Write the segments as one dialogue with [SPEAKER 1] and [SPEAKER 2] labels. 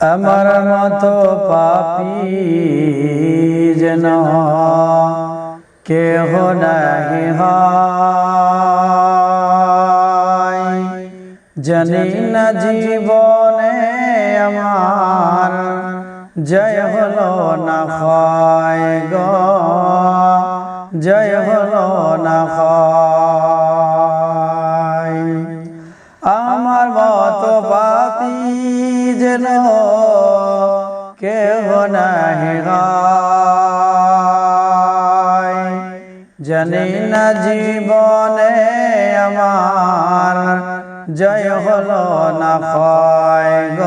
[SPEAKER 1] আমার মতো পাপি যেন কেহ হয়। জানি না জীবনে আমার জয় হলো না হয় গ। জয় হলো না হয় যেন কেহ নাহি জানি না জীবনে আমার জয় হলো না হয় গ।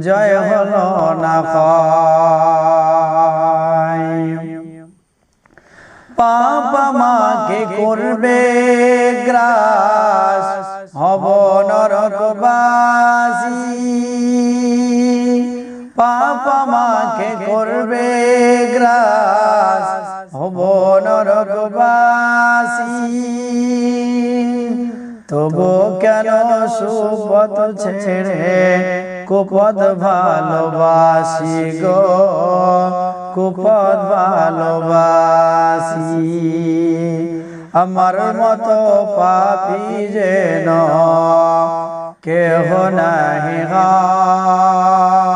[SPEAKER 1] জয় হলো না পাপ মাকে করবে গ্রাস, হব নরকবাসী করবে গ্রাস, হব নরকবাসী। তবু কেন সুপথ ছেড়ে কুপদ ভালোবাসি গো? কুপদ ভালোবাসি। আমার মতো পাপি যেন কেহ নাহি হয়।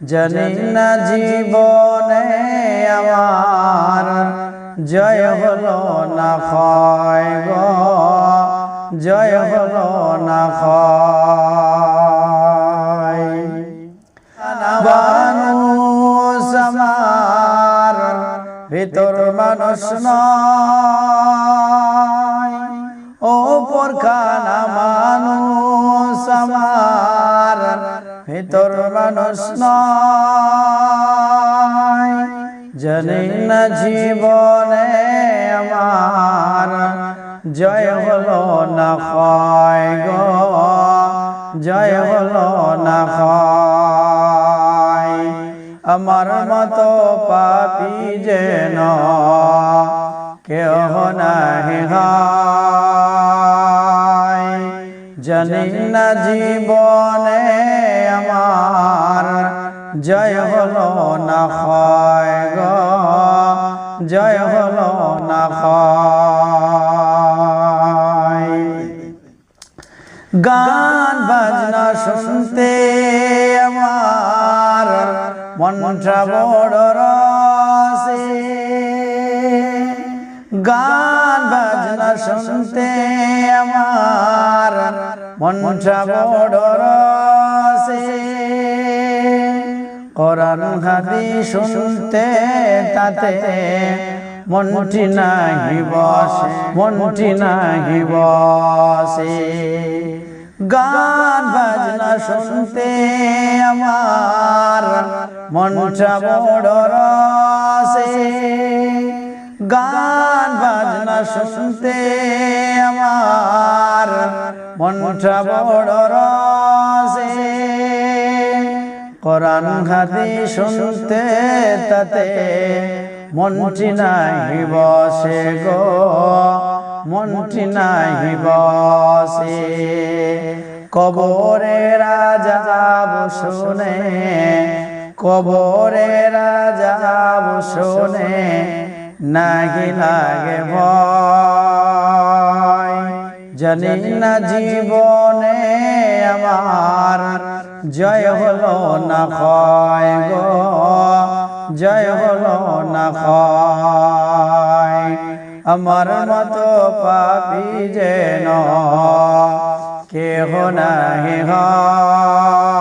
[SPEAKER 1] জানি না জীবনে আমার জয় হলো না গো, জয় হলো না মানুষ আমার ভিতর মানুষ নয় ও পরখানা ভিতর মানুষ নয় জানি না জীবনে আমার জয় হলো না হয় গো, জয় হলো না হয়। আমার মতো পাপি যেন কেহ নাহি হয়। জানি না জীবনে আমার। জয় হলো না হয় গো, জয় হলো না হয়। গান, বাজনা শুনতে আমার মনটা বড় রসে। গান, বাজনা শুনতে আমার মনটা বড় রসে। কোরআন, হাদিস শুনতে তাতে মনটি নাহি বসে মনটি নাহি বসে। গান, বাজনা শুনতে আমার মনটা বড় রসে। গান, বাজনা শুনতে আমার মনটা বড় রসে। কোরআন, হাদিস শুনতে তাতে মনটি নাহি বসে গো মনটি নাহি বসে কবরে রাজা শুনে, কবরে রাজা শুনে নাহি লাগে ভয়। জানি না জীবনে আমার জয় হলো না হয় গো, জয় হলো না হয় আমার মতো পাপি যেন কেহ নাহি হয়।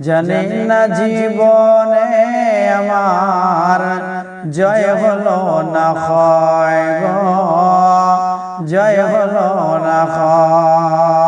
[SPEAKER 1] জানি না জীবনে আমার জয় হলো না হয় গো, জয় হলো না হয়